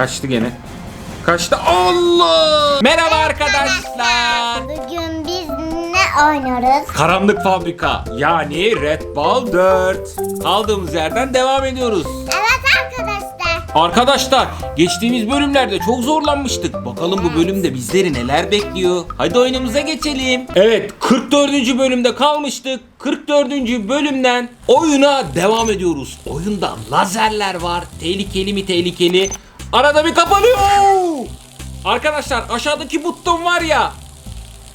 Kaçtı gene. Kaçtı. Allah! Merhaba arkadaşlar. Bugün biz ne oynuyoruz? Karanlık Fabrika yani Red Ball 4. Kaldığımız yerden devam ediyoruz. Evet arkadaşlar. Arkadaşlar geçtiğimiz bölümlerde çok zorlanmıştık. Bakalım bu bölümde bizleri neler bekliyor. Hadi oyunumuza geçelim. Evet 44. bölümde kalmıştık. 44. bölümden oyuna devam ediyoruz. Oyunda lazerler var. Tehlikeli mi tehlikeli. Arada bir kapanıyor. Arkadaşlar aşağıdaki buton var ya.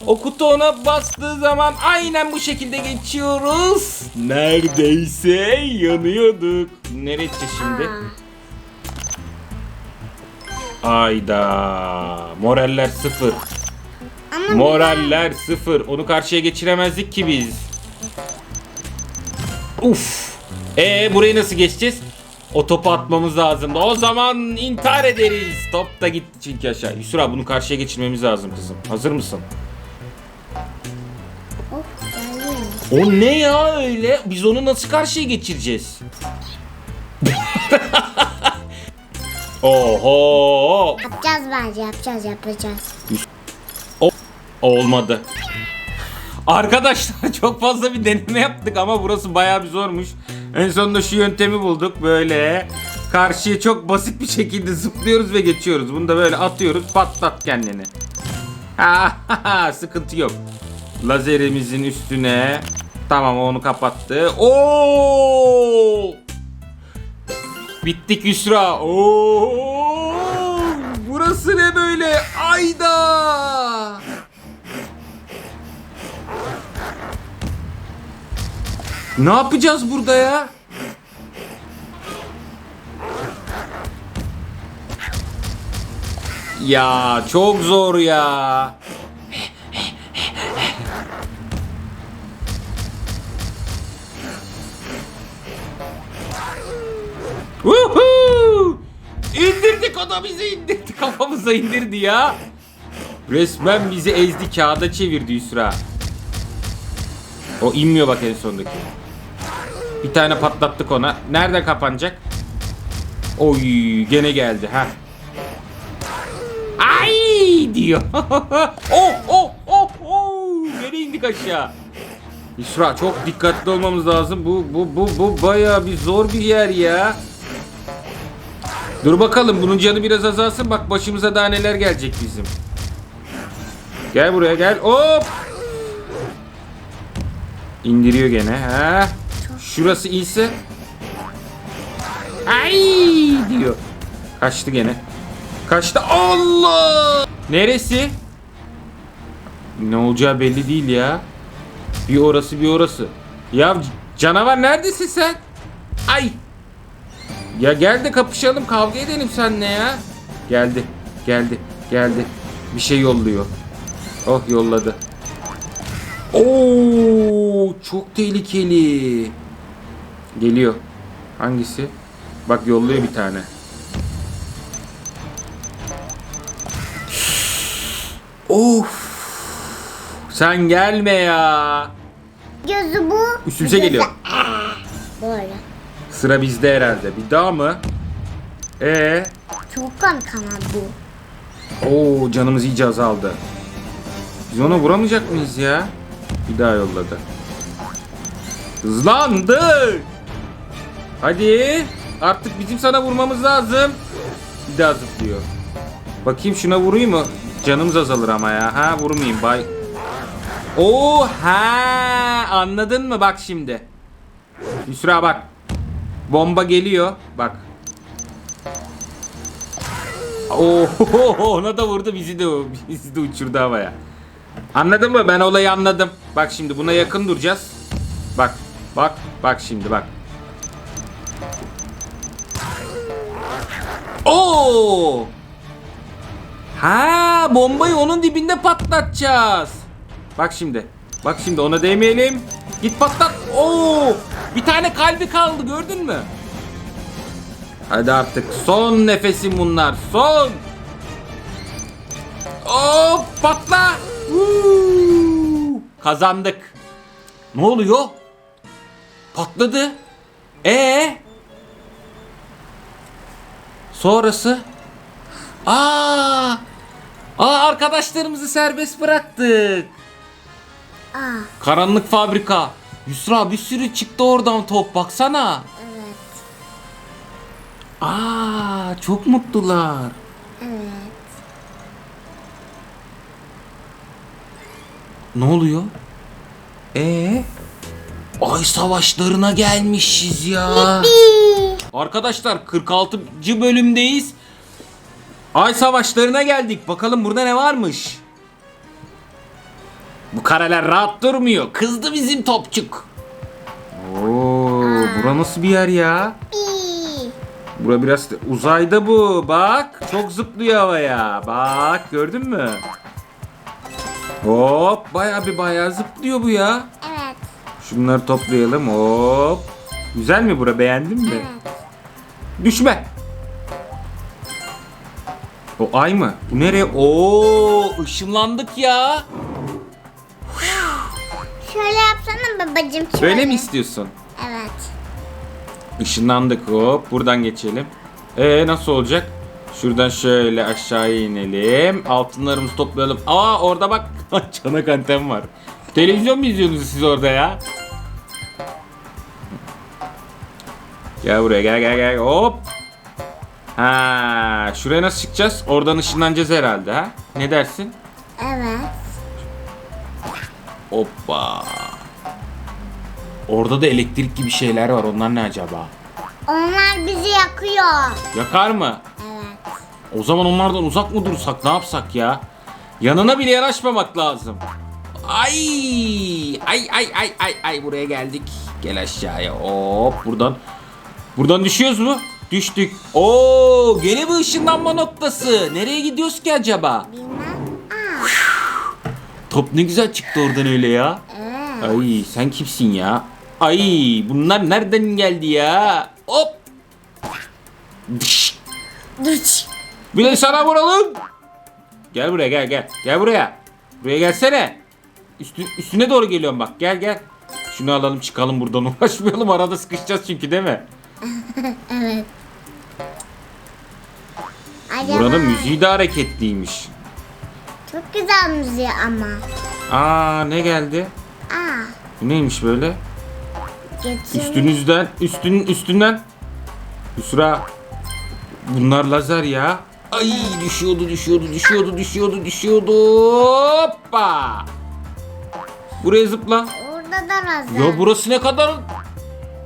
O kutu ona bastığı zaman aynen bu şekilde geçiyoruz. Neredeyse yanıyorduk. Nereye şimdi? Ayda moraller sıfır. Ama Moraller sıfır. Onu karşıya geçiremezdik ki biz. Uf. E burayı nasıl geçeceğiz? O topu atmamız lazımdı. O zaman intihar ederiz. Top da gitti çünkü aşağı. Yusra bunu karşıya geçirmemiz lazım kızım. Hazır mısın? O ne ya öyle? Biz onu nasıl karşıya geçireceğiz? Oho! Yapacağız bence yapacağız yapacağız. Olmadı. Arkadaşlar çok fazla bir deneme yaptık ama burası bayağı bir zormuş. En sonunda şu yöntemi bulduk. Böyle karşıya çok basit bir şekilde zıplıyoruz ve geçiyoruz. Bunu da böyle atıyoruz patlat kendini. Ha, sıkıntı yok. Lazerimizin üstüne. Tamam onu kapattı. Oo! Bittik Yusra. Oo! Burası ne böyle? Ayda! Ne yapacağız burada ya? Ya çok zor ya. Woohoo! İndirdik o bizi indirdi kafamıza indirdi ya. Resmen bizi ezdi kağıda çevirdi Yusra. O inmiyor bak en sondaki. Bir tane patlattık ona. Nerede kapanacak? Oy gene geldi ha. Ay diyor. oh oh oh oh. Gene indik aşağı. İsra çok dikkatli olmamız lazım. Bu bu bu bu bayağı bir zor bir yer ya. Dur bakalım bunun canı biraz azalsın. Bak başımıza daha neler gelecek bizim. Gel buraya gel. Hop. İndiriyor gene. Ha. Şurası iyiyse. Ay diyor. Kaçtı gene. Kaçtı. Allah! Neresi? Ne olacağı belli değil ya. Bir orası bir orası. Ya canavar neredesin sen? Ay! Ya gel de kapışalım kavga edelim seninle ya. Geldi. Geldi. Geldi. Bir şey yolluyor. Oh yolladı. Oo çok tehlikeli. Geliyor. Hangisi? Bak yolluyor bir tane. Of. Sen gelme ya. Gözü bu. Üstümüze gözü- geliyor. Ah, Böyle. Sıra bizde herhalde. Bir daha mı? Ee, Çok komik ama bu. Oo canımız iyice azaldı. Biz ona vuramayacak mıyız ya? Bir daha yolladı. Hızlandı. Hadi. Artık bizim sana vurmamız lazım. Bir daha zıplıyor. Bakayım şuna vurayım mı? Canımız azalır ama ya. Ha vurmayayım bay. Oo ha anladın mı bak şimdi. Yusra bak. Bomba geliyor. Bak. Oo, ona da vurdu bizi de bizi de uçurdu havaya. Anladın mı? Ben olayı anladım. Bak şimdi buna yakın duracağız. Bak, bak, bak şimdi bak. Oo! Ha, bombayı onun dibinde patlatacağız. Bak şimdi. Bak şimdi ona değmeyelim. Git patlat. Oo! Bir tane kalbi kaldı gördün mü? Hadi artık son nefesim bunlar. Son. Hop patla. Huu! Kazandık. Ne oluyor? Patladı. E Sonrası Aa! Aa arkadaşlarımızı serbest bıraktık. Aa Karanlık fabrika. Yusra bir sürü çıktı oradan top baksana. evet. Aa çok mutlular. Evet. Ne oluyor? Ee? Ay savaşlarına gelmişiz ya. Bir. Arkadaşlar 46. bölümdeyiz. Ay savaşlarına geldik. Bakalım burada ne varmış? Bu kareler rahat durmuyor. Kızdı bizim topçuk. Oo, bura nasıl bir yer ya? Bura biraz uzayda bu. Bak çok zıplıyor havaya. Bak gördün mü? Hop bayağı bir bayağı zıplıyor bu ya. Evet. Şunları toplayalım. Hop. Güzel mi bura beğendin mi? Evet. Düşme. O ay mı? Bu nereye? Oo, ışınlandık ya. Şöyle yapsana babacım. Şöyle. Böyle mi istiyorsun? Evet. Işınlandık hop. Buradan geçelim. Ee nasıl olacak? Şuradan şöyle aşağıya inelim. Altınlarımızı toplayalım. Aa orada bak çanak anten var. Televizyon mu izliyorsunuz siz orada ya? Gel buraya gel gel gel hop. Ha, şuraya nasıl çıkacağız? Oradan ışınlanacağız herhalde ha? Ne dersin? Evet. Hoppa. Orada da elektrik gibi şeyler var. Onlar ne acaba? Onlar bizi yakıyor. Yakar mı? Evet. O zaman onlardan uzak mı dursak ne yapsak ya? Yanına bile yanaşmamak lazım. Ay ay ay ay ay ay buraya geldik. Gel aşağıya. Hop buradan. Buradan düşüyoruz mu? Düştük. Oo gene bir ışınlanma noktası. Nereye gidiyoruz ki acaba? Bilmem. Aa. Top ne güzel çıktı oradan öyle ya. Ay sen kimsin ya? Ay bunlar nereden geldi ya? Hop. Dış. Dur. Bir de sana vuralım. Gel buraya gel gel. Gel buraya. Buraya gelsene. Üstü, üstüne doğru geliyorum bak. Gel gel. Şunu alalım çıkalım buradan uğraşmayalım. Arada sıkışacağız çünkü değil mi? Evet. Acaba Buranın müziği de hareketliymiş. çok güzel müziği ama. Aa ne geldi? Aa. Bu neymiş böyle? Getir. Üstünüzden, üstünün üstünden. Yusra. Bunlar lazer ya. Ay düşüyordu, düşüyordu, düşüyordu, düşüyordu, düşüyordu. Hoppa. Buraya zıpla. Orada da razı. Ya burası ne kadar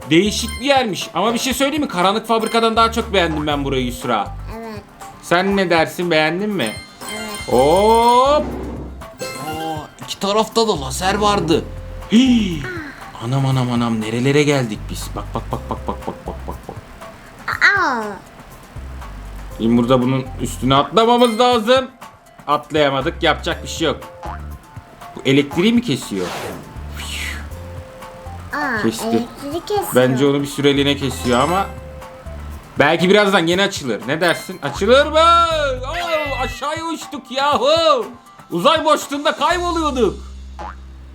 değişik bir yermiş. Ama bir şey söyleyeyim mi? Karanlık Fabrika'dan daha çok beğendim ben burayı Yusra. Evet. Sen ne dersin? Beğendin mi? Evet. Hop. Aa, iki tarafta da lazer vardı. Hii. Anam anam anam nerelere geldik biz? Bak bak bak bak bak bak bak bak. bak. Aa. Şimdi burada bunun üstüne atlamamız lazım. Atlayamadık. Yapacak bir şey yok. Bu elektriği mi kesiyor? Aa. Kesti. Kesiyor. Bence onu bir süreliğine kesiyor ama belki birazdan yine açılır. Ne dersin? Açılır mı? Oo, aşağıya uçtuk yahu. Uzay boşluğunda kayboluyorduk.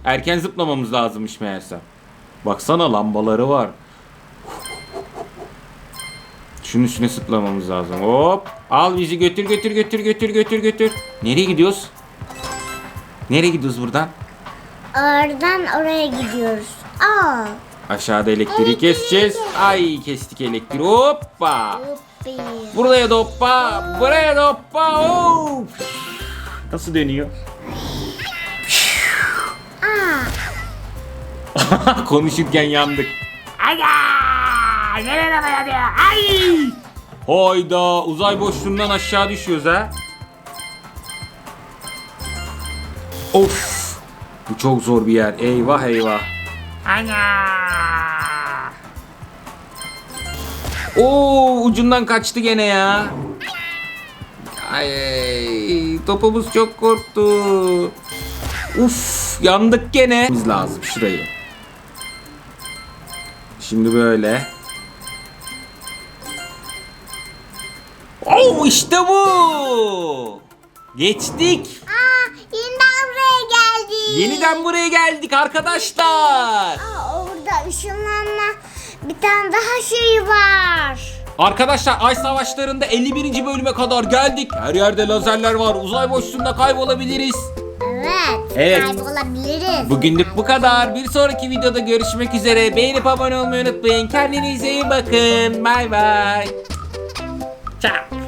Erken zıplamamız lazımmış meğerse. Baksana lambaları var. Şunun üstüne zıplamamız lazım. Hop. Al bizi götür götür götür götür götür götür. Nereye gidiyoruz? Nereye gidiyoruz buradan? Oradan oraya gidiyoruz. Aa. Aşağıda elektriği keseceğiz. Ay kestik elektriği. Hoppa. Yuppi. Buraya da hoppa. Buraya da hoppa. Hop. Nasıl dönüyor? Aa. Konuşurken yandık. Aga! Nereye dayanıyor? Ay! Hayda uzay boşluğundan aşağı düşüyoruz ha. Of! Bu çok zor bir yer. Eyvah eyvah. Ana! Oo ucundan kaçtı gene ya. Ay topumuz çok korktu. Uf yandık gene. Biz lazım şurayı. Şimdi böyle. Oo işte bu. Geçtik. Yeniden buraya geldik arkadaşlar. Aa, orada ışınlanma bir tane daha şey var. Arkadaşlar Ay Savaşları'nda 51. bölüme kadar geldik. Her yerde lazerler var. Uzay boşluğunda kaybolabiliriz. Evet. Evet. Kaybolabiliriz. Bugünlük bu kadar. Bir sonraki videoda görüşmek üzere. Beğenip abone olmayı unutmayın. Kendinize iyi bakın. Bay bay. Ciao.